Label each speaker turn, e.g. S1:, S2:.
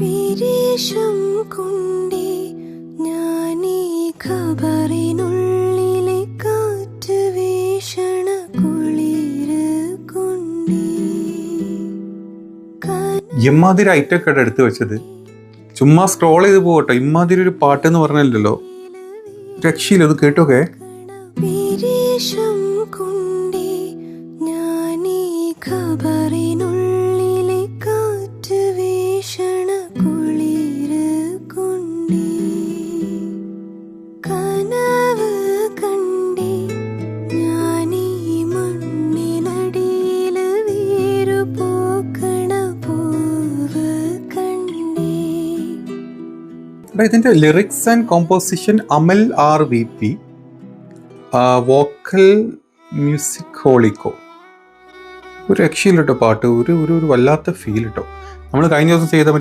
S1: വിരേശം കൊണ്ടേ ഞാനീ ഖബറിനുള്ളിലെ കാറ്റ് വീഷണ കുളിര് കൊണ്ടേ.
S2: ഇമ്മാതിരി ഐറ്റൊക്കെ എടുത്തു വെച്ചത്. ചുമ്മാ സ്ക്രോൾ ചെയ്ത് പോകട്ടെ. ഇമ്മാതിരി ഒരു പാട്ട് എന്ന് പറഞ്ഞല്ലോ രക്ഷയില്ല അത് കേട്ടോക്കെ.
S1: കൊണ്ടേ ഞാനീ ഖബറിനുള്ളിലെ
S2: എടാ, ഇതിന്റെ lyrics and composition Amal R V P vocal music ഹോളിക്കോ. ഒരു രക്ഷയില്ല കേട്ടോ പാട്ട് ഒരു ഒരു വല്ലാത്ത ഫീൽ കേട്ടോ നമ്മൾ കഴിഞ്ഞ ദിവസം ചെയ്ത